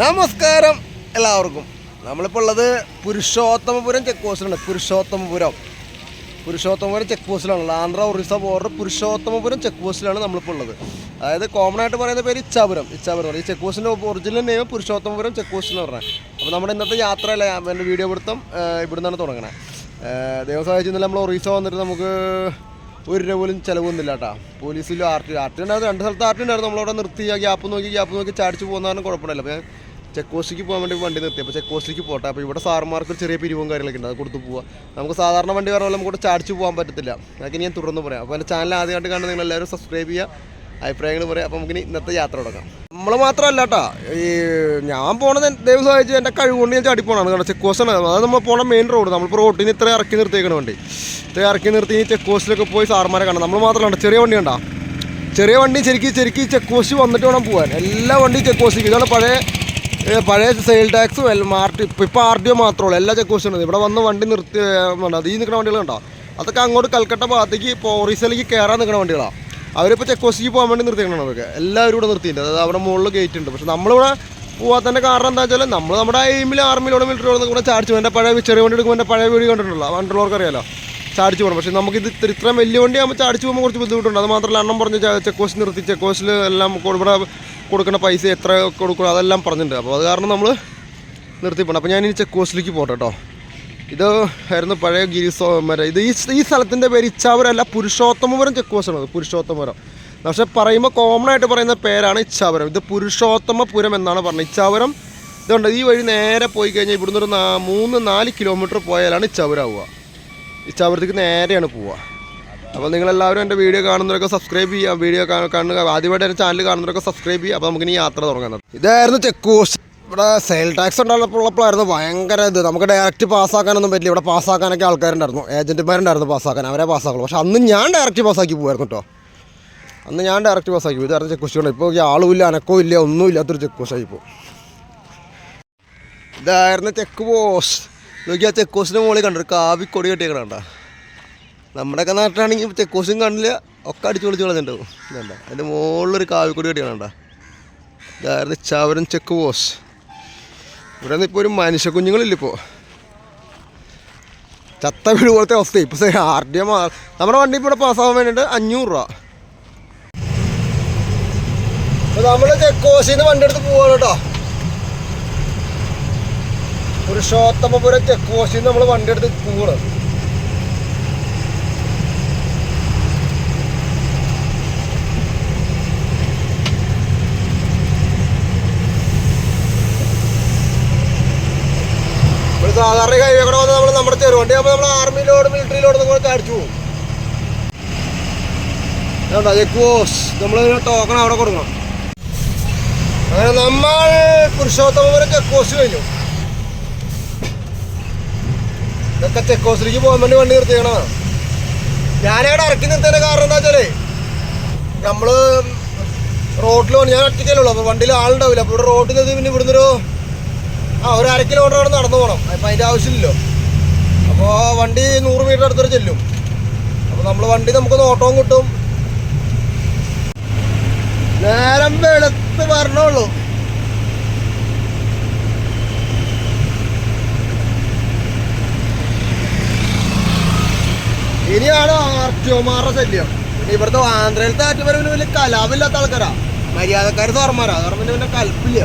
നമസ്കാരം എല്ലാവർക്കും. നമ്മളിപ്പോൾ ഉള്ളത് പുരുഷോത്തമപുരം ചെക്ക് പോസ്റ്റിലാണ് പുരുഷോത്തമപുരം. പുരുഷോത്തമപുരം ചെക്ക് പോസ്റ്റിലാണ് ആന്ധ്ര ഒറീസ ബോർഡർ പുരുഷോത്തമപുരം ചെക്ക് പോസ്റ്റിലാണ് നമ്മളിപ്പോൾ ഉള്ളത്. അതായത് കോമൺ ആയിട്ട് പറയുന്ന പേര് ഇച്ചാപുരം. ഇച്ചാപുരം ഈ ചെക്ക് പോസ്റ്റിന്റെ original name Purushottamapuram check post എന്ന് പറഞ്ഞത് അപ്പോൾ നമ്മുടെ ഇന്നത്തെ യാത്രയല്ല എന്റെ വീഡിയോ പിടുത്തം ഇവിടുന്നാണ് നിന്നാണ് തുടങ്ങണേ ദൈവം സഹായിച്ചില്ല നമ്മൾ ഒറീസ വന്നിട്ട് നമുക്ക് ഒരു രൂപ പോലും ചിലവൊന്നുമില്ല കേട്ടോ പോലീസിലും ആർ ടി ആർ ടി ഉണ്ടായിരുന്നു. രണ്ട് സ്ഥലത്ത് ആർ ടി ഉണ്ടായിരുന്നു. നമ്മളവിടെ നിർത്തി. ആ ഗ്യാപ്പ് നോക്കി ഗ്യാപ്പ് നോക്കി ചാടിച്ച് പോകുന്നതാണ് കുഴപ്പമില്ല അപ്പോൾ ഞാൻ ചെക്ക് പോസ്റ്റിലേക്ക് പോകാൻ വേണ്ടി വണ്ടി നിർത്തി. അപ്പോൾ ചെക്ക് പോസ്റ്റിലേക്ക് പോട്ടെ. അപ്പോൾ ഇവിടെ സാർമാർക്ക് ഒരു ചെറിയ പിരിവും കാര്യങ്ങളൊക്കെ ഉണ്ട്. അത് കൊടുത്ത് പോവുക നമുക്ക് സാധാരണ വണ്ടി പറഞ്ഞ നമുക്ക് നമുക്ക് ചാടിച്ച് പോകാൻ പറ്റത്തില്ല. അതൊക്കെ ഞാൻ തുറന്ന് പറയാം. അപ്പോൾ എന്റെ ചാനൽ ആദ്യമായിട്ട് കണ്ട് നിങ്ങൾ എല്ലാവരും സബ്സ്ക്രൈബ് ചെയ്യുക. അഭിപ്രായങ്ങൾ പറയാം. അപ്പോൾ നമുക്കിനി ഇന്നത്തെ യാത്ര തുടങ്ങാം. നമ്മൾ മാത്രമല്ല കേട്ടോ ഈ ഞാൻ പോണത് ദൈവം സഹായിച്ച് എന്റെ കഴിവുകൊണ്ട് ഞാൻ ചാടി കാരണം ചെക്ക് പോസ്റ്റാണ് അതായത് നമ്മൾ പോണ മെയിൻ റോഡ് നമ്മളിപ്പോൾ റോട്ടിന് ഇത്ര ഇറക്കി നിർത്തിയേക്കണ വണ്ടി. ഇത്ര ഇറക്കി നിർത്തി ചെക്ക് പോസ്റ്റിലൊക്കെ പോയി സാർമാരെ കാണാം നമ്മൾ മാത്രമല്ല ചെറിയ വണ്ടി കണ്ടാ? ചെറിയ വണ്ടി ശരിക്കും ശരിക്കും ചെക്ക് പോസ്റ്റ് വന്നിട്ട് വേണം പോകാൻ എല്ലാ വണ്ടിയും ചെക്ക് പോസ്റ്റ് ഇതാണ് പഴയ പഴയ സെയിൽ ടാക്സും ആർ ടി ഇപ്പോൾ ആർ ടി ഒ മാത്രമേ എല്ലാ ചെക്ക് പോസ്റ്റും ഉണ്ട്. ഇവിടെ വന്ന് വണ്ടി നിർത്തി അത് ഈ നിൽക്കുന്ന വണ്ടികളുണ്ടോ അതൊക്കെ അങ്ങോട്ട് കൽക്കട്ട ഭാഗത്തേക്ക് ഇപ്പോൾ ഒറീസയിലേക്ക് കയറാൻ നിൽക്കുന്ന വണ്ടികളാണ് അവരിപ്പോൾ ചെക്ക് പോസ്റ്റിൽ പോകാൻ വേണ്ടി നിർത്തിക്കണം അവർക്ക് എല്ലാവരും ഇവിടെ നിർത്തിയില്ല അതായത് അവിടെ മുകളിൽ ഗേറ്റ് ഉണ്ട്. പക്ഷെ നമ്മളിവിടെ പോകാത്തതിന്റെ കാരണം എന്താ വെച്ചാൽ നമ്മൾ നമ്മുടെ എയിമിൽ ആർമിയിലോടെ മിലിറ്ററിയോടെ കൂടെ ചാടിച്ചു എന്റെ പഴയ ചെറിയ വണ്ടി എടുക്കുമ്പോൾ പഴയ വീട് കണ്ടിട്ടുണ്ടല്ലോ. വണ്ടുള്ളവർക്ക് അറിയാലോ. ചാടിച്ചു പോകണം പക്ഷേ നമുക്ക് ഇത് ഇത്ര ഇത്രയും വലിയ വണ്ടി ആകുമ്പോൾ ചാടിച്ചു പോകുമ്പോൾ കുറച്ച് ബുദ്ധിമുട്ടുണ്ട്. അത് മാത്രമല്ല അണ്ണം പറഞ്ഞ് ചെക്ക് പോസ്റ്റ് നിർത്തി. ചെക്ക് പോസ്റ്റിൽ എല്ലാം ഇവിടെ കൊടുക്കുന്ന പൈസ എത്ര കൊടുക്കണം അതെല്ലാം പറഞ്ഞിട്ടുണ്ട്. അപ്പോൾ അത് കാരണം നമ്മൾ നിർത്തി പോകണം അപ്പോൾ ഞാൻ ഇനി ചെക്ക് പോസ്റ്റിലേക്ക് പോട്ടെ കേട്ടോ. ഇത് ആയിരുന്നു പഴയ ഗിരിസോമര. ഇത് ഈ ഈ സ്ഥലത്തിന്റെ പേര് അല്ല പുരുഷോത്തമപുരം ചെക്ക് ആണ് പുരുഷോത്തമപുരം. പക്ഷെ പറയുമ്പോൾ കോമൺ ആയിട്ട് പറയുന്ന പേരാണ് ഇച്ഛാപുരം ഇത് പുരുഷോത്തമപുരം എന്നാണ് പറഞ്ഞത്. ഇച്ഛാപുരം ഇതുണ്ട്. ഈ വഴി നേരെ പോയി കഴിഞ്ഞാൽ ഇവിടുന്ന് ഒരു മൂന്ന് നാല് കിലോമീറ്റർ പോയാലാണ് ഇച്ഛാപുരം ആവുക. ഇച്ഛാപുരത്തേക്ക് നേരെയാണ് പോവുക. അപ്പോൾ നിങ്ങളെല്ലാവരും എന്റെ വീഡിയോ കാണുന്നവരൊക്കെ സബ്സ്ക്രൈബ് ചെയ്യുക വീഡിയോ കാണുക ആദ്യമായിട്ട് എന്റെ ചാനൽ കാണുന്നവരൊക്കെ സബ്സ്ക്രൈബ് ചെയ്യുക. അപ്പോൾ നമുക്കിനി യാത്ര തുടങ്ങാം. ഇതായിരുന്നു ചെക്ക് പോസ്റ്റ് ഇവിടെ സെയിൽ ടാക്സ് ഉള്ളപ്പോഴായിരുന്നു ഭയങ്കര ഇത്. നമുക്ക് ഡയറക്റ്റ് പാസ്സാക്കാനൊന്നും പറ്റില്ല. ഇവിടെ പാസ്സാക്കാനൊക്കെ ആൾക്കാരുണ്ടായിരുന്നു. ഏജന്റുമാരുണ്ടായിരുന്നു പാസ്സാക്കാൻ. അവരെ പാസ്സാക്കുള്ളൂ. പക്ഷെ അന്ന് ഞാൻ ഡയറക്റ്റ് പാസ്സാക്കി പോകുമായിരുന്നു കേട്ടോ അന്ന് ഞാൻ ഡയറക്റ്റ് പാസ്സാക്കി പോകും ഇതായിരുന്നു ചെക്ക് പോസ്റ്റ് ഇപ്പോൾ ആളും ഇല്ല അനക്കവും ഇല്ല ഒന്നും ഇല്ലാത്തൊരു ചെക്ക് പോസ്റ്റ് ആയി പോകും ഇതായിരുന്നു ചെക്ക് പോസ്റ്റ് നോക്കിയാൽ ചെക്ക് പോസ്റ്റിന്റെ മുകളിൽ കണ്ടൊരു കാവി കൊടി കെട്ടിയേക്കണ കണ്ട. നമ്മുടെയൊക്കെ നാട്ടിലാണെങ്കിൽ ചെക്ക് പോസ്റ്റും കണ്ടില്ല ഒക്കെ അടിച്ചു പൊളിച്ച് കളഞ്ഞിട്ടുണ്ടാവും. അതിന്റെ മുകളിലൊരു കാവിക്കൊടി കെട്ടിയാണ് കണ്ട. ഇതായിരുന്നു ചാവരം ചെക്ക് പോസ്റ്റ് ഇവിടെ നിന്ന് ഇപ്പോൾ ഒരു മനുഷ്യ കുഞ്ഞുങ്ങളില്ല ഇപ്പോൾ ചത്ത വീട് പോലത്തെ അവസ്ഥ ഇപ്പോൾ ആർ ഡി എം നമ്മുടെ വണ്ടി ഇവിടെ പാസ്സാകാൻ വേണ്ടിയിട്ട് അഞ്ഞൂറ് രൂപ. നമ്മൾ ചെക്ക് പോസ്റ്റിൽ നിന്ന് വണ്ടി എടുത്ത് പോവാണ് കേട്ടോ. പുരുഷോത്തമപുരം ചെക്ക് പോസ്റ്റിൽ നിന്ന് നമ്മൾ വണ്ടി എടുത്ത് പോവാണ്. സാധാരണ ഹൈവേ കൂടെ വന്ന് നമ്മൾ നമ്മുടെ ചെറുവണ്ടി ആകുമ്പോൾ നമ്മൾ ആർമിയിലോട് മിലിറ്ററിയിലോട് നമ്മൾ ചാടിച്ചു പോകും. ചെക്ക് പോസ്റ്റ് നമ്മൾ ടോക്കൺ അവിടെ കൊടുക്കണം. അങ്ങനെ നമ്മൾ പുരുഷോത്തമപുരം ചെക്ക് പോസ്റ്റ് കഴിഞ്ഞു. ഇതൊക്കെ ചെക്ക് പോസ്റ്റിലേക്ക് പോകാൻ വേണ്ടി വണ്ടി നിർത്തിയണോ ഞാനിവിടെ ഇറക്കി നിർത്തേണ്ട കാരണം എന്താ വെച്ചാലേ നമ്മൾ റോഡിൽ ഞാൻ ഒറ്റയ്ക്കല്ലേ ഉള്ളൂ. അപ്പോൾ വണ്ടിയിൽ ആളുണ്ടാവില്ല. അപ്പോൾ ഇവിടെ റോഡിൽ നിന്ന് പിന്നെ ഇവിടുന്ന് ഒരു ആ ഒരു അര കിലോമീറ്റർ അവിടെ നടന്നു പോകണം അപ്പം അതിന്റെ ആവശ്യമില്ലല്ലോ. അപ്പോൾ വണ്ടി നൂറ് മീറ്റർ അടുത്തൊരു ചെല്ലും. അപ്പോൾ നമ്മൾ വണ്ടി നമുക്ക് ഓട്ടവും കിട്ടും. നേരം വെളുത്ത് പറഞ്ഞോളൂ ഇനിയാണ് ആർ ടി ഒമാരുടെ ശല്യം. പിന്നെ ഇവിടുത്തെ ആന്ധ്രയിലത്തെ ആറ്റുപരവിന് വലിയ കലാവില്ലാത്ത ആൾക്കാരാ. മര്യാദക്കാർ കാരണം പിന്നെ പിന്നെ കൽപ്പില്ല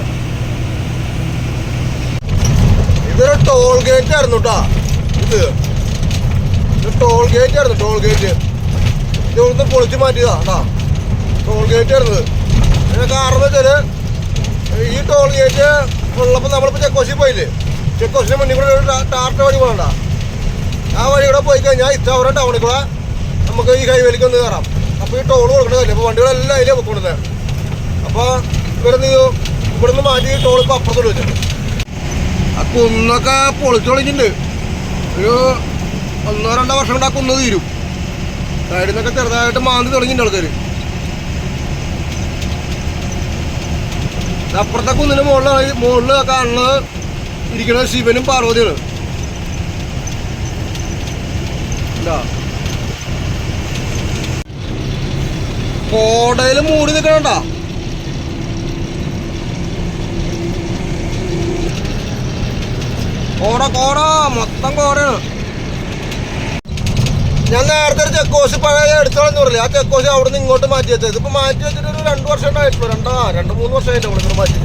ഇതൊരു ടോൾ ഗേറ്റ് ആയിരുന്നു കേട്ടാ ഇത് ടോൾ ഗേറ്റ് ആയിരുന്നു ടോൾ ഗേറ്റ് ഇത് ഇവിടുന്ന് പൊളിച്ച് മാറ്റിയതാ കേട്ടാ ടോൾ ഗേറ്റ് ആയിരുന്നു അതിന് കാരണം വെച്ചാൽ ഈ ടോൾ ഗേറ്റ് ഉള്ളപ്പോൾ നമ്മളിപ്പോൾ ചെക്കോശി പോയില്ലേ? ചെക്കോശിന് മുന്നിൽ കൂടെ ഒരു ടാ- ടാർട്ട വഴി പോകണ്ട ആ വഴി കൂടെ പോയി കഴിഞ്ഞാൽ ഇത്തവണ ടൗണിൽ കൂടെ നമുക്ക് ഈ ഹൈവേലേക്ക് ഒന്ന് കയറാം അപ്പോൾ ഈ ടോൾ കൊടുക്കണതല്ലേ അപ്പോൾ വണ്ടികളെല്ലാം അതിലേ കൊടുക്കുന്നത് അപ്പോൾ ഇവിടെ നിന്ന് ഇവിടുന്ന് മാറ്റി ടോൾ ഇപ്പോൾ അപ്പുറത്തോട്ട് വെച്ചിട്ടുണ്ട് ആ കുന്നൊക്കെ പൊളിച്ചു തുടങ്ങിയിട്ടുണ്ട്. ഒരു ഒന്നോ രണ്ടോ വർഷം കൊണ്ട് ആ കുന്ന് തീരും. സൈഡിൽ നിന്നൊക്കെ ചെറുതായിട്ട് മാന്തി തുടങ്ങിയിട്ടുണ്ട് ആൾക്കാർ അപ്പുറത്തെ കുന്നിന് മുകളിൽ മുകളിൽ കാണുന്നത് ഇരിക്കുന്നത് ശിവനും പാർവതിയാണ്. കോടയിൽ മൂടി നിൽക്കണണ്ട? കോട കോട. മൊത്തം കോടയാണ്. ഞാൻ നേരത്തെ ഒരു ചെക്കോസ് പഴയ എടുത്തോളെന്ന് പറഞ്ഞില്ല? ആ ചെക്കോസ് അവിടെ നിന്ന് ഇങ്ങോട്ട് മാറ്റി വെച്ചത് ഇതിപ്പോ മാറ്റി വെച്ചിട്ട് ഒരു രണ്ട് വർഷം ഉണ്ടായിട്ടുള്ളൂ രണ്ടാ രണ്ട് മൂന്ന് വർഷമായിട്ട് അവിടെ മാറ്റി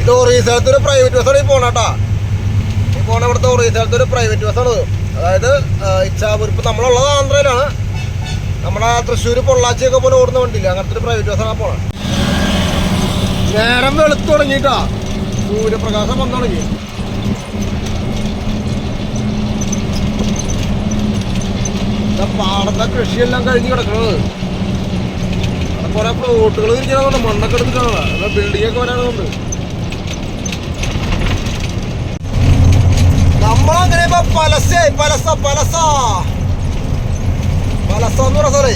ഇത് ഒറീസലത്ത് ഒരു പ്രൈവറ്റ് ബസ്സാണ് ഈ പോണേട്ടാ ഈ പോണ ഇവിടുത്തെ ഒറീസലത്ത് ഒരു പ്രൈവറ്റ് ബസ്സാണ് ഇത്. അതായത് ഇച്ഛാപൂർ ഇപ്പം നമ്മളുള്ളത് ആന്ധ്രയിലാണ്. നമ്മുടെ തൃശ്ശൂർ പൊള്ളാച്ചിയൊക്കെ പോലെ ഓടുന്ന വണ്ടിയില്ല? അങ്ങനത്തെ ഒരു പ്രൈവറ്റ് ബസ്സാണ് പോണത്. നേരം വെളുത്തു തുടങ്ങിയിട്ടാ. സൂര്യപ്രകാശം വന്നു തുടങ്ങി. പാടത്തെ കൃഷിയെല്ലാം കഴിഞ്ഞ് കിടക്കുന്നത് കുറെ പ്ലോട്ടുകൾ ഇരിക്കുന്നതുകൊണ്ട് മണ്ണൊക്കെ എടുത്തിട്ടാണ്. ബിൽഡിംഗ് ഒക്കെ വരാനുണ്ട്. ഇപ്പൊ പലസേ പലസ പലസ പലസ എന്ന് പറഞ്ഞ സ്ഥലേ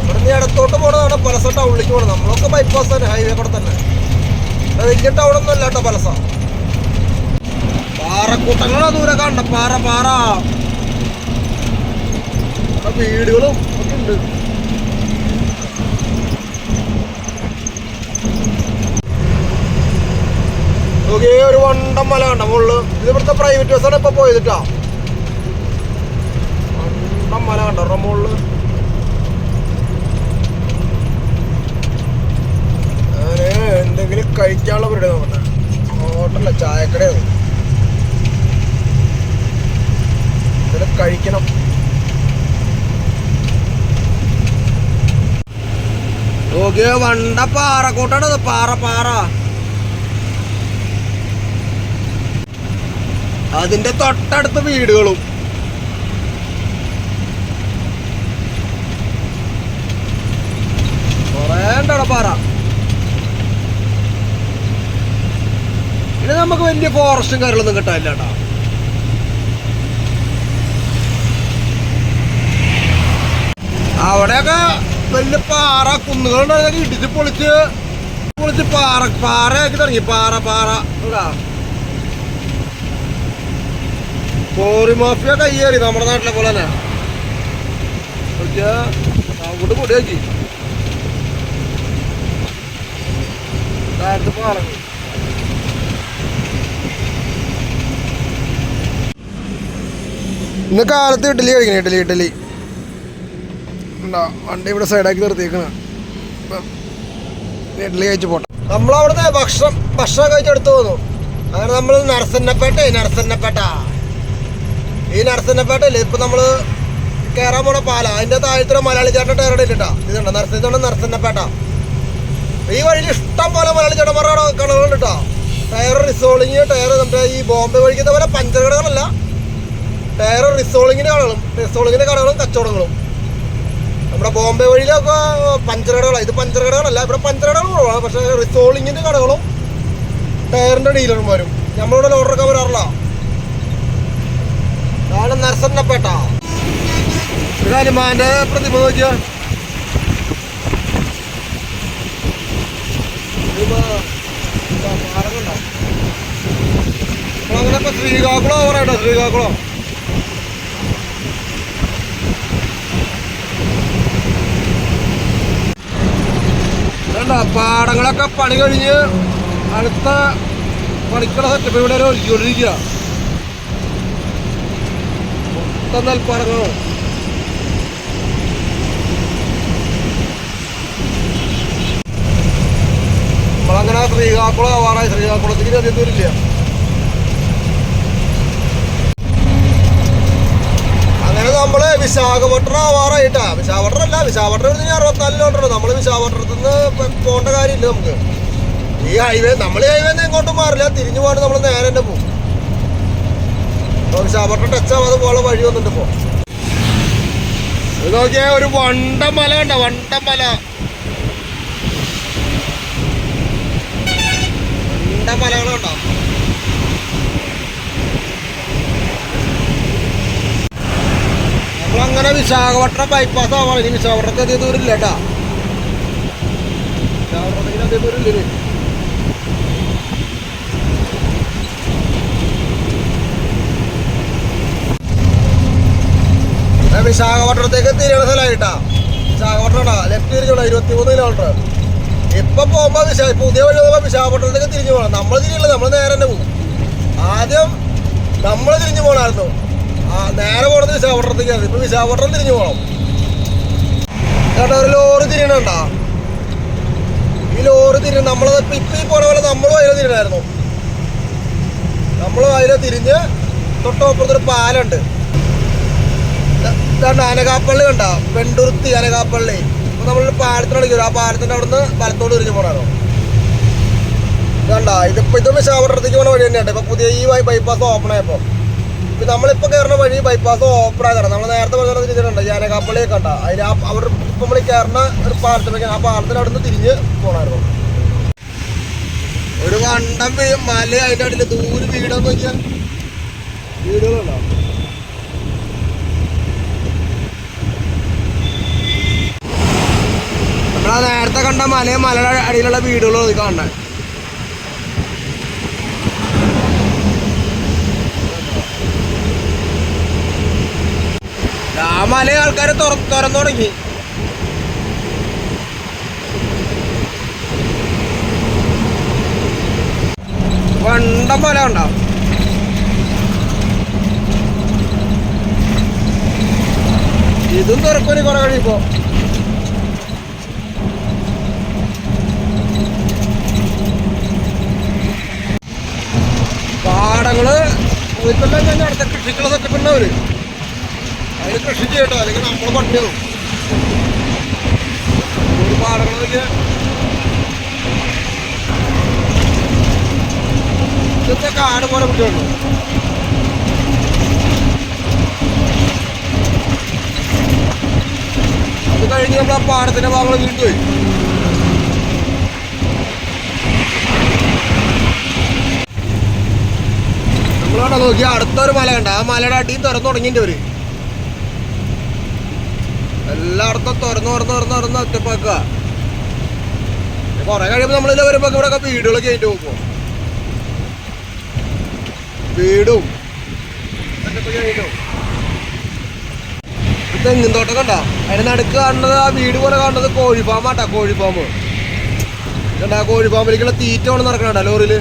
ഇവിടുന്ന് ഇടത്തോട്ട് പോണതാണ് പലസ ടൗണിലേക്ക് പോകണം നമ്മളൊക്കെ ബൈപ്പാസ് തന്നെ ഹൈവേ കൂടെ തന്നെ വലിയ ടൗണൊന്നും അല്ല കേട്ടോ പലസ പാറക്കൂട്ടങ്ങളാ ദൂരെ കാണണ്ട പാറ പാറ. വീടുകളും ഒക്കെ ഉണ്ട്. നോക്കിയേ ഒരു വണ്ടം മല കണ്ട? മുള്ളു. ഇത് ഇവിടുത്തെ പ്രൈവറ്റ് ബസ്സാണ് ഇപ്പൊ പോയതിട്ടാ വണ്ടം മല കണ്ടോ? മുള്ളു. എന്തെങ്കിലും കഴിക്കാനുള്ള പരിപാടി നോക്കട്ടെ. ഹോട്ടലില്ല ചായക്കടയാണ് എന്തെങ്കിലും കഴിക്കണം. നോക്കിയ വണ്ട പാറക്കൂട്ടാണ് പാറ പാറ. അതിന്റെ തൊട്ടടുത്ത വീടുകളും. പിന്നെ നമുക്ക് വലിയ ഫോറസ്റ്റും കാര്യങ്ങളൊന്നും കിട്ടാനില്ല കേട്ടോ. അവിടെയൊക്കെ വലിയ പാറ കുന്നുകളുണ്ടായിരുന്നൊക്കെ ഇടിച്ച് പൊളിച്ച് പൊളിച്ച് പാറ പാറയാക്കി തുടങ്ങി. പാറ പാറ ഇവിടെ കോറി മാഫിയ കയ്യേറി നമ്മുടെ നാട്ടിലെ പോലെ തന്നെ. അങ്ങോട്ട് കൊടിയാക്കി ഇന്ന് കാലത്ത് ഇഡ്ഡലി കഴിക്കണം ഇഡ്ഡലി ഇഡ്ഡലി. ഉണ്ടോ വണ്ടി ഇവിടെ സൈഡാക്കി നിർത്തിയേക്കണ. ഇഡ്ഡലി കഴിച്ച് പോട്ടെ. നമ്മളവിടുന്ന് ഭക്ഷണം ഭക്ഷണം കഴിച്ചെടുത്തു പോന്നു. അങ്ങനെ നമ്മൾ നരസന്നപ്പേട്ടേ നരസന്നപ്പേട്ട. ഈ നരസന്നപ്പേട്ടല്ലേ ഇപ്പൊ നമ്മൾ കേറാൻ പോണ പാല. അതിന്റെ താഴത്തൊരു മലയാളി ചേട്ടൻ ടയർ ഇത് ഇതുണ്ട്. നരസിംഹ നരസന്നപ്പേട്ട ഈ വഴിയിൽ ഇഷ്ടം പോലെ മലയാളി ചേട്ടന്മാരുടെ കടകളുണ്ട് ടയർ റിസോളിങ് ടയർ നമ്മുടെ ഈ ബോംബെ വഴിക്കുന്ന പോലെ പഞ്ചർ കടകളല്ല. ടയർ റിസോളിങ്ങിന്റെ കടകളും റിസോളിങ്ങിന്റെ കടകളും കച്ചവടങ്ങളും. നമ്മുടെ ബോംബെ വഴിയിലൊക്കെ പഞ്ചർ കടകളാണ് ഇത് പഞ്ചർ കടകളല്ല. ഇവിടെ പഞ്ചർ കടകൾ കുറവാണ് പക്ഷേ റിസോളിങ്ങിന്റെ കടകളും ടയറിന്റെ ഡീലർമാരും. നമ്മളിവിടെ ലോഡറൊക്കെ വരാറില്ല. ഇതാണ് നരസന്നപ്പേട്ട. ഒരു ഹനുമാന്റെ പ്രതിമ നോക്കിയാ ശ്രീകാകുളം ഓവറായിട്ടോ ശ്രീകാകുളം. പാടങ്ങളൊക്കെ പണി കഴിഞ്ഞ് അടുത്ത പണിക്കുള്ള സെറ്റപ്പ് ഇവിടെ ഒരുക്കിക്കൊണ്ടിരിക്കുക മൊത്തം പറഞ്ഞോ നമ്മളങ്ങനെ ശ്രീകാക്കുളം ആവാറായി ശ്രീകാക്കുളത്തേക്ക് അധികം ദൂരില്ല അങ്ങനെ നമ്മൾ വിശാഖപട്ടണം ആവാറായിട്ടാ വിശാഖപട്ടണം അല്ല വിശാഖപട്ടണം ഇവിടുന്ന് അറുപത്തിനാല് കിലോമീറ്റർ നമ്മൾ വിശാഖപട്ടണത്തിൽ പോകേണ്ട കാര്യമില്ല നമുക്ക്. ഈ ഹൈവേ നമ്മൾ ഈ ഹൈവേന്ന് എങ്ങോട്ടും മാറില്ല. തിരിഞ്ഞു പോകാണ്ട് നമ്മൾ നേരെ തന്നെ പോകും. അപ്പൊ അവരുടെ ടച്ച് ആവാതെ പോലെ വഴി വന്നിട്ട് ഇപ്പോ ഇത് നോക്കിയാ ഒരു വണ്ടമല കണ്ട വണ്ടമല. വണ്ടമലകളുണ്ടോ നമ്മളങ്ങനെ വിശാഖപട്ടണം ബൈപ്പാസ് ആവാണ് ഇനി വിശാഖപട്ടണത്തിൽ അധികം ദൂരം ഇല്ല കേട്ടാ. വിശാഖപട്ടണത്തിന് അധികം ദൂരം ഇല്ല വിശാഖപട്ടണത്തേക്ക് തിരിയണ സ്ഥലമായിട്ടാ വിശാഖപട്ടണം ലെഫ്റ്റ് തിരിഞ്ഞോളാം ഇരുപത്തി മൂന്ന് കിലോമീറ്റർ ഇപ്പൊ പോകുമ്പോ വിശാ പുതിയ വഴി പോകുമ്പോ വിശാഖപട്ടണത്തേക്ക് തിരിഞ്ഞു പോകണം നമ്മൾ തിരിയില്ല നമ്മൾ നേരെ തന്നെ പോകും. ആദ്യം നമ്മൾ തിരിഞ്ഞു പോകണമായിരുന്നു നേരെ പോണത് വിശാഖപട്ടണത്തേക്കാണ്. ഇപ്പൊ വിശാഖപട്ടണം തിരിഞ്ഞു പോകണം കേട്ടോ ഒരു ലോറി തിരിയണുണ്ടാ? ഈ ലോറി തിരി ഇപ്പൊ ഈ പോണ പോലെ നമ്മളും അതിലെ തിരിയണായിരുന്നു. നമ്മളും അതിലെ തിരിഞ്ഞ് തൊട്ടപ്പുറത്തൊരു പാലുണ്ട് ഇതാണ്ട് അനകാപ്പള്ളി കണ്ടോ? വെണ്ടുരുത്തി അനകാപ്പള്ളി അപ്പൊ നമ്മൾ പാലത്തിനോട് ആ പാലത്തിന്റെ അവിടുന്ന് വലത്തോട് തിരിഞ്ഞു പോണാണോ? കണ്ട ഇതിപ്പോ ഇതൊന്നും വിശാഖപട്ടണത്തേക്ക് പോണ വഴി തന്നെയാണ്. ഇപ്പൊ പുതിയ ഈ ബൈപ്പാസ് ഓപ്പൺ ആയപ്പോ. ഇപ്പൊ നമ്മളിപ്പോ കയറുന്ന വഴി ബൈപ്പാസ് ഓപ്പൺ ആയതാണ്. നമ്മൾ നേരത്തെ പറഞ്ഞ തിരിച്ചിട്ടുണ്ട് ഈ അനകാപ്പള്ളിയൊക്കെ കണ്ട? അതിന് ആ അവിടെ ഇപ്പൊ നമ്മൾ കയറുന്ന ഒരു പാലത്തിലേക്ക് ആ പാലത്തിന്റെ അവിടുന്ന് തിരിഞ്ഞ് പോണായിരുന്നു. ഒരു വണ്ടം മല അതിന്റെ അടിയിൽ ദൂരെ വീടാന്ന് നോക്കിയാൽ വീടുകളുണ്ടോ? നമ്മളാ നേരത്തെ കണ്ട മലയും മലയുടെ അടിയിലുള്ള വീടുകളും ഇത് കാണാൻ ആ മല ആൾക്കാർ തുറന്നു തുടങ്ങി. വണ്ടം മല ഉണ്ടാവും. ഇതും തുറക്കൊരു കുറെ കഴിയുമ്പോ. പോയിട്ടെല്ലാം ഞാൻ അടുത്ത കൃഷിക്കുള്ള സെറ്റപ്പ് ഉണ്ടാവര് അതിന് കൃഷി ചെയ്യട്ടോ അല്ലെങ്കിൽ നമ്മൾ പട്ടിയാവും പാടങ്ങളൊക്കെ ഇതൊക്കെ കാട് പോലെ പിടിച്ചുള്ളൂ അത് കഴിഞ്ഞ് നമ്മൾ ആ പാടത്തിന്റെ ഭാഗങ്ങൾ വീണ്ടും പോയി. നമ്മളവിടെ നോക്കി അടുത്തൊരു മല കണ്ട. ആ മലയുടെ അടിയിൽ തുറന്നു തുടങ്ങിന്റെ അവർ എല്ലായിടത്തും തുറന്നു തുറന്നു തുറന്നു തുറന്ന് ഒറ്റപ്പാക്കുക. കുറെ കഴിയുമ്പോൾ നമ്മളിൽ വരുമ്പോ ഇവിടെ വീടുകളൊക്കെ ആയിട്ട് പോകും. വീടും. തെങ്ങും തോട്ടം കണ്ട? അതിന് നടുക്ക് കാണുന്നത് ആ വീട് പോലെ കാണുന്നത് കോഴിഫാമാട്ടാ ഫാമാട്ടാ കോഴി ഫാം. കണ്ട ആ കോഴി ഫാമിലേക്കുള്ള തീറ്റ കൊണ്ട് നടക്കണ ലോറിയിൽ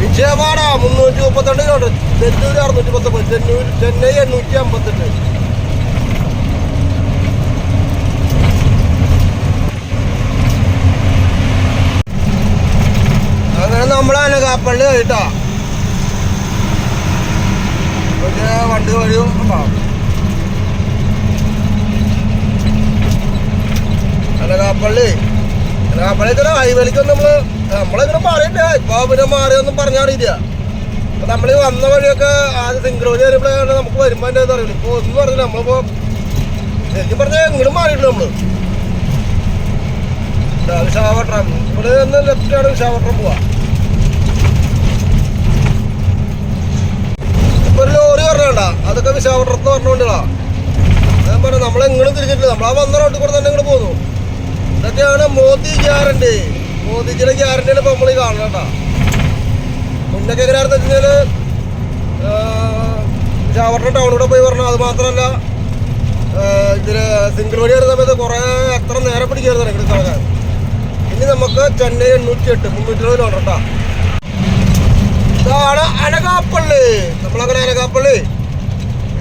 വിജയവാഡ മുന്നൂറ്റി മുപ്പത്തിരണ്ട് കിലോമീറ്റർ ചെന്നൂർ അറുന്നൂറ്റി പത്തൊമ്പത് ചെന്നൂർ ചെന്നൈ എണ്ണൂറ്റി അമ്പത്തെട്ട് അങ്ങനെ നമ്മൾ അനകാപ്പള്ളി കഴിട്ടാ വലിയ വണ്ടി വഴിയും ഉണ്ടാവും അനകാപ്പള്ളി. ഹൈവേലിക്ക് നമ്മൾ നമ്മൾ നമ്മളിങ്ങനെ മാറിയില്ല ഇപ്പൊ പിന്നെ മാറിയൊന്നും പറഞ്ഞറിയില്ല അപ്പൊ നമ്മൾ വന്ന വഴിയൊക്കെ ആദ്യം സിംഗ്രോജ് വരുമ്പോഴാണ് നമുക്ക് വരുമ്പോ എന്താ അറിയില്ല. ഇപ്പൊ ഒന്നും പറഞ്ഞില്ല. നമ്മളിപ്പോ ശരിക്കും പറഞ്ഞാൽ എങ്ങോട്ടും മാറിയിട്ടുണ്ട് നമ്മൾ. വിശാഖപട്ടണം ഇവിടെ നിന്ന് ലെഫ്റ്റ് ആണ് വിശാഖപട്ടണം പോവാ. ഇപ്പൊ അതൊക്കെ പറഞ്ഞു നമ്മൾ ആ വന്ന റോട്ടിൽ കൂടെ തന്നെ ഇങ്ങോട്ട് പോന്നു. ഇതൊക്കെയാണ് മോദി ഗ്യാരണ്ടി. മോദിജിയുടെ ഗ്യാരണ്ടിയാണ് ഇപ്പൊ നമ്മൾ ഈ കാണുന്നത് കേട്ടാ. മുന്നൊക്കെ എങ്ങനെയാണെന്ന് വെച്ച് കഴിഞ്ഞാൽ വിശാഖപട്ടണം ടൗണിലൂടെ പോയി പറഞ്ഞു അത് മാത്രമല്ല ഇതിൽ സിംഗിൾ വഴി വരുന്ന സമയത്ത് കുറേ എത്ര നേരം പിടിക്കായിരുന്നു ഇങ്ങോട്ട് കിടക്കാൻ ഇനി നമുക്ക് ചെന്നൈ എണ്ണൂറ്റി എട്ട് മുന്നൂറ്റി ഇരുപത് കിലോമീറ്റർ ഇതാണ് അനകാപ്പള്ളി. നമ്മളങ്ങനെ അനകാപ്പള്ളി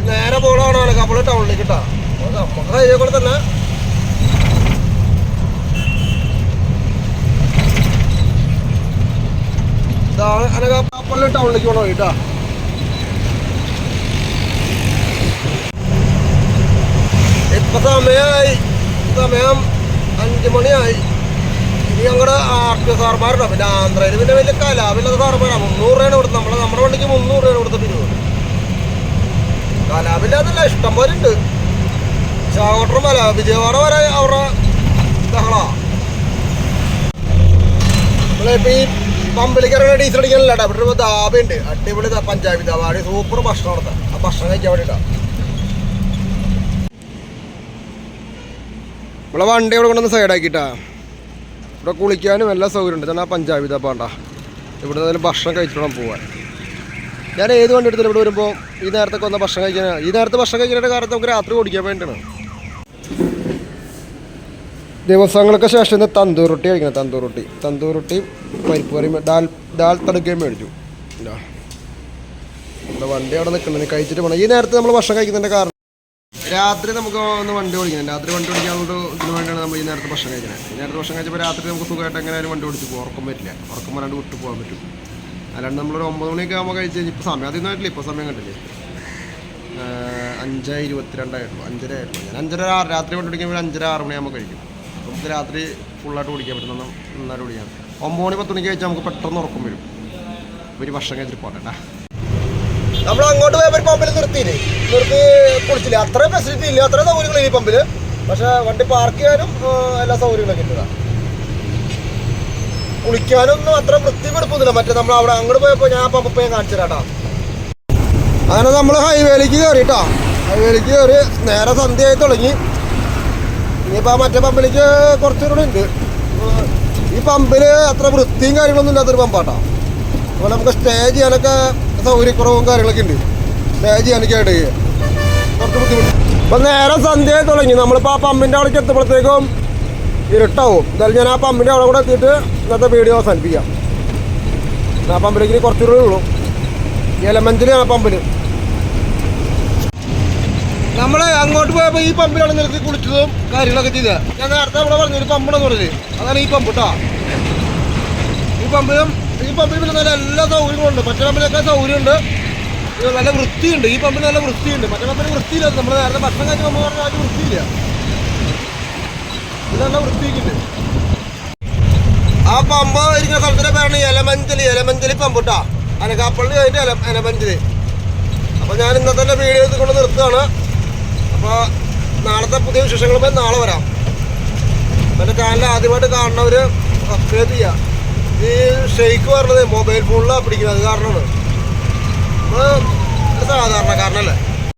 നേരെ പോകണമാണ് അനകാപ്പള്ളി ടൗണിലേക്ക് കേട്ടോ നമുക്ക് അതിനെ കൂടെ തന്നെ. ഇതാണ് അനകാപ്പള്ളി ടൗണിലേക്ക് പോകണം കേട്ടാ ഇപ്പൊ സമയമായി സമയം അഞ്ചു മണിയായി. ഇനി ഞങ്ങളുടെ ആർ ടി സാർമാരുണ്ടോ പിന്നെ ആന്ധ്രയിൽ പിന്നെ വലിയ കലാപില്ലാത്ത സാർമാരാണ് മുന്നൂറ് രൂപയാണ് കൊടുത്തത്. നമ്മളെ നമ്മുടെ വണ്ടിക്ക് മുന്നൂറ് രൂപയാണ് കൊടുത്തിട്ട് കലാപില്ലാന്നല്ല ഇഷ്ടം പോലെ ഉണ്ട് ചാവട്ടം അല്ല വിജയവാഡ വരെ അവരുടെ ബഹളാ. നമ്മളിപ്പോ ഈ പമ്പിലേക്ക് ഇറങ്ങുന്ന ഡീസൽ അടിക്കാനല്ല കേട്ടോ. ഇവിടെ ധാബയുണ്ട് അടിപൊളി പഞ്ചാബി ധാബ അവിടെ സൂപ്പർ ഭക്ഷണം നടത്താം. ആ ഭക്ഷണം കഴിക്കാൻ വേണ്ടിട്ടാ നമ്മളെ വണ്ടി ഇവിടെ കൊണ്ടുവന്ന് സൈഡാക്കിട്ടാ ഇവിടെ കുളിക്കാനും എല്ലാ സൗകര്യം ഉണ്ട് ഇതാണ് ആ പഞ്ചാബി തപ്പാണ്ട ഇവിടെ നിന്ന് ഭക്ഷണം കഴിച്ചിട്ട് വേണം പോവാൻ. ഞാൻ ഏത് വണ്ടി എടുത്തിട്ട് ഇവിടെ വരുമ്പോൾ ഈ നേരത്തൊക്കെ വന്ന ഭക്ഷണം കഴിക്കാൻ? ഈ നേരത്തെ ഭക്ഷണം കഴിക്കാനായിട്ട് കാലത്ത് നമുക്ക് രാത്രി ഓടിക്കാൻ വേണ്ടിയാണ് ദിവസങ്ങൾക്ക് ശേഷം ഇന്ന് തന്തൂർ റൊട്ടി കഴിക്കണം തന്തൂർ റൊട്ടി. തന്തൂർ റൊട്ടി പരിപ്പ് കറി ദാൽ ദാൽ തടുക്കുകയും മേടിച്ചു. നമ്മുടെ വണ്ടി അവിടെ നിൽക്കുന്നുണ്ട് കഴിച്ചിട്ട് പോകണം ഈ നേരത്തെ നമ്മൾ ഭക്ഷണം കഴിക്കുന്നതിന്റെ കാരണം രാത്രി നമുക്ക് ഒന്ന് വണ്ടി ഓടിക്കണം. രാത്രി വണ്ടി ഓടിക്കാനുള്ള ഇതിന് വേണ്ടിയാണ് നമ്മൾ ഈ നേരത്തെ ഭക്ഷണം കഴിക്കുന്നത് ഈ നേരത്തെ ഭക്ഷണം കഴിച്ചപ്പോൾ രാത്രി നമുക്ക് സുഖമായിട്ട് എങ്ങനെയാലും വണ്ടി ഓടിച്ച് പോകും ഉറക്കം പറ്റില്ല ഉറക്കം വരാണ്ട് വിട്ടു പോകാൻ പറ്റും. അല്ലാണ്ട് നമ്മളൊരു ഒമ്പത് മണിയൊക്കെ ആകുമ്പോൾ കഴിച്ച് കഴിഞ്ഞാൽ ഇപ്പോൾ സമയം അതൊന്നും ആയിട്ടില്ല. ഇപ്പോൾ സമയം കണ്ടില്ലേ? അഞ്ച് ഇരുപത്തിരണ്ടായിട്ടുള്ളൂ. അഞ്ചര ആയിട്ടുള്ളൂ. ഞാൻ അഞ്ചര രാത്രി വണ്ടി ഓടിക്കുമ്പോൾ അഞ്ചര ആറ് മണിയാകുമ്പോൾ കഴിക്കും. നമുക്ക് രാത്രി ഫുള്ളായിട്ട് കുടിക്കാൻ പറ്റും നന്ന- നന്നായിട്ട് കുടിക്കാം ഒമ്പത് മണി പത്ത് മണിക്ക് കഴിച്ചാൽ നമുക്ക് പെട്ടെന്ന് ഉറക്കം വരും. ഒരു ഭക്ഷണം കഴിച്ചിട്ട് പോട്ടെ നമ്മൾ അങ്ങോട്ട് പോയപ്പോൾ ഒരു പമ്പിൽ നിർത്തിയില്ലേ? നിർത്തി കുളിച്ചില്ല? അത്രയും ഫെസിലിറ്റി ഇല്ല. അത്രയും സൗകര്യങ്ങൾ ഈ പമ്പിൽ പക്ഷെ വണ്ടി പാർക്ക് ചെയ്യാനും എല്ലാ സൗകര്യങ്ങളൊക്കെ ഉണ്ട് കുളിക്കാനൊന്നും അത്ര വൃത്തിപ്പെടുപ്പൊന്നുമില്ല മറ്റേ നമ്മൾ അവിടെ അങ്ങോട്ട് പോയപ്പോൾ ഞാൻ പമ്പ് ഞാൻ കാണിച്ചു കേട്ടോ അങ്ങനെ നമ്മൾ ഹൈവേയിലേക്ക് കയറി കേട്ടോ ഹൈവേയിലേക്ക് കയറി നേരെ സന്ധ്യയായി തുടങ്ങി. ഇനിയിപ്പോൾ മറ്റേ പമ്പിലേക്ക് കുറച്ചുകൂടെ ഉണ്ട്. ഈ പമ്പിൽ അത്ര വൃത്തിയും കാര്യങ്ങളൊന്നും ഇല്ലാത്തൊരു പമ്പാട്ടോ അപ്പോൾ നമുക്ക് സ്റ്റേ ചെയ്യാനൊക്കെ സൗകര്യക്കുറവും കാര്യങ്ങളൊക്കെ ഉണ്ട്. സ്റ്റേ ചെയ്യാനൊക്കെ ആയിട്ട് കുറച്ച് ബുദ്ധിമുട്ട്. അപ്പം നേരെ സന്ധ്യ തുടങ്ങി. നമ്മളിപ്പോൾ ആ പമ്പിന്റെ അവിടേക്ക് എത്തുമ്പോഴത്തേക്കും ഇരുട്ടാവും. എന്തായാലും ഞാൻ ആ പമ്പിന്റെ അവിടെ കൂടെ എത്തിയിട്ട് ഇന്നത്തെ വീഡിയോ അവസാനിപ്പിക്കാം. ആ പമ്പിലേക്ക് കുറച്ചുകൂടെ ഉള്ളൂ. ആ പമ്പിൽ നമ്മൾ അങ്ങോട്ട് പോയപ്പോൾ ഈ പമ്പിലാണ് നിർത്തി കുളിച്ചതും കാര്യങ്ങളൊക്കെ ചെയ്തത്. ഞാൻ നേരത്തെ അവിടെ പറഞ്ഞു ഒരു പമ്പണെന്ന് പറഞ്ഞത് അതാണ് ഈ പമ്പ് കേട്ടോ ഈ പമ്പിലും ഈ പമ്പിൽ പിന്നെ നല്ല എല്ലാ സൗകര്യങ്ങളും ഉണ്ട്. മറ്റേ പമ്പിലൊക്കെ സൗകര്യമുണ്ട്. നല്ല വൃത്തിയുണ്ട്. ഈ പമ്പിൽ നല്ല വൃത്തിയുണ്ട്. മറ്റേ പമ്പിന് വൃത്തിയില്ല നമ്മൾ നേരത്തെ ഭക്ഷണം കഴിച്ച പമ്പ് പറഞ്ഞാൽ അതിന് വൃത്തിയില്ല. ഇത് നല്ല വൃത്തിയൊക്കെ ആ പമ്പ് ഇരിക്കുന്ന സ്ഥലത്തിന്റെ പേരാണ് എലമഞ്ചലി. എലമഞ്ചലി പമ്പ് കേട്ടോ അനക്കാപ്പള്ളി കഴിഞ്ഞിട്ട് എല എലമഞ്ചലി. അപ്പോൾ ഞാൻ ഇന്നത്തെ വീഡിയോ എടുത്തുകൊണ്ട് കൊണ്ട് നിർത്തുകയാണ് അപ്പോൾ നാളത്തെ പുതിയ വിശേഷങ്ങളുമായി നാളെ വരാം. എന്റെ ചാനൽ ആദ്യമായിട്ട് കാണുന്നവർ സബ്സ്ക്രൈബ് ചെയ്യുക ഈ ഷെയ്ക്ക് പറഞ്ഞത് മൊബൈൽ ഫോണിലാണ് പിടിക്കുന്നത്. അത് കാരണമാണ്. സാധാരണക്കാരനല്ലേ?